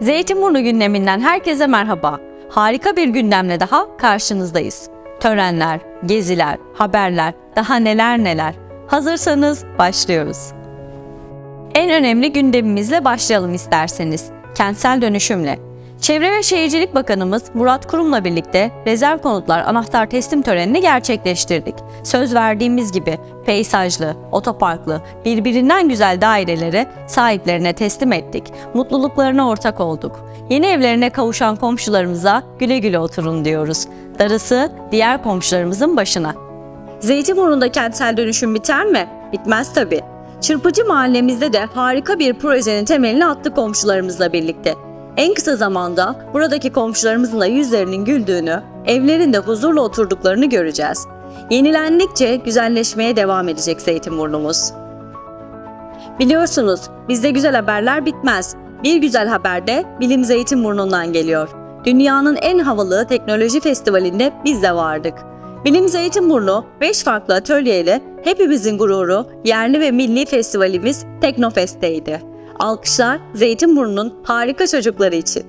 Zeytinburnu gündeminden herkese merhaba. Harika bir gündemle daha karşınızdayız. Törenler, geziler, haberler, daha neler neler. Hazırsanız başlıyoruz. En önemli gündemimizle başlayalım isterseniz. Kentsel dönüşümle. Çevre ve Şehircilik Bakanımız Murat Kurum'la birlikte rezerv konutlar anahtar teslim törenini gerçekleştirdik. Söz verdiğimiz gibi peyzajlı, otoparklı, birbirinden güzel daireleri sahiplerine teslim ettik. Mutluluklarına ortak olduk. Yeni evlerine kavuşan komşularımıza güle güle oturun diyoruz. Darısı diğer komşularımızın başına. Zeytinburnu'nda kentsel dönüşüm biter mi? Bitmez tabii. Çırpıcı mahallemizde de harika bir projenin temelini attık komşularımızla birlikte. En kısa zamanda buradaki komşularımızın da yüzlerinin güldüğünü, evlerinde huzurla oturduklarını göreceğiz. Yenilendikçe güzelleşmeye devam edecek Zeytinburnumuz. Biliyorsunuz bizde güzel haberler bitmez. Bir güzel haber de Bilim Zeytinburnu'ndan geliyor. Dünyanın en havalı teknoloji festivalinde biz de vardık. Bilim Zeytinburnu 5 farklı atölyeyle hepimizin gururu yerli ve milli festivalimiz Teknofest'teydi. Alkışlar Zeytinburnu'nun harika çocukları için.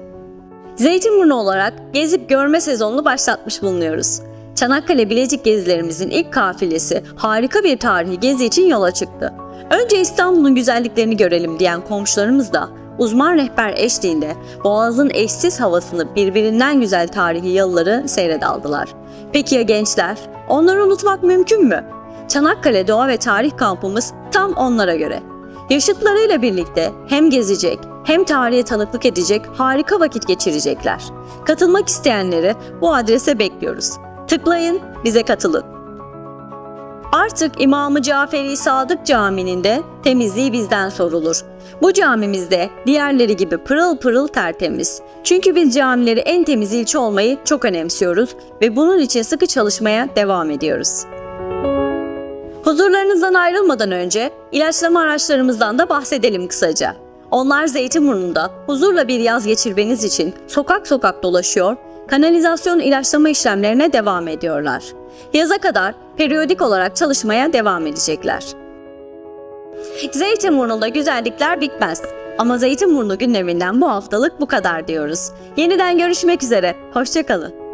Zeytinburnu olarak gezip görme sezonunu başlatmış bulunuyoruz. Çanakkale Bilecik gezilerimizin ilk kafilesi harika bir tarihi gezi için yola çıktı. Önce İstanbul'un güzelliklerini görelim diyen komşularımız da uzman rehber eşliğinde Boğaz'ın eşsiz havasını birbirinden güzel tarihi yalıları seyredaldılar. Peki ya gençler? Onları unutmak mümkün mü? Çanakkale Doğa ve Tarih Kampımız tam onlara göre. Yaşıtlarıyla birlikte hem gezecek hem tarihe tanıklık edecek harika vakit geçirecekler. Katılmak isteyenleri bu adrese bekliyoruz. Tıklayın, bize katılın. Artık İmamı Caferi Sadık Camii'nin de temizliği bizden sorulur. Bu camimizde diğerleri gibi pırıl pırıl tertemiz. Çünkü biz camileri en temiz ilçe olmayı çok önemsiyoruz ve bunun için sıkı çalışmaya devam ediyoruz. Huzurlarınızdan ayrılmadan önce ilaçlama araçlarımızdan da bahsedelim kısaca. Onlar Zeytinburnu'nda huzurla bir yaz geçirmeniz için sokak sokak dolaşıyor, kanalizasyon ilaçlama işlemlerine devam ediyorlar. Yaza kadar periyodik olarak çalışmaya devam edecekler. Zeytinburnu'nda güzellikler bitmez. Ama Zeytinburnu gündeminden bu haftalık bu kadar diyoruz. Yeniden görüşmek üzere. Hoşçakalın.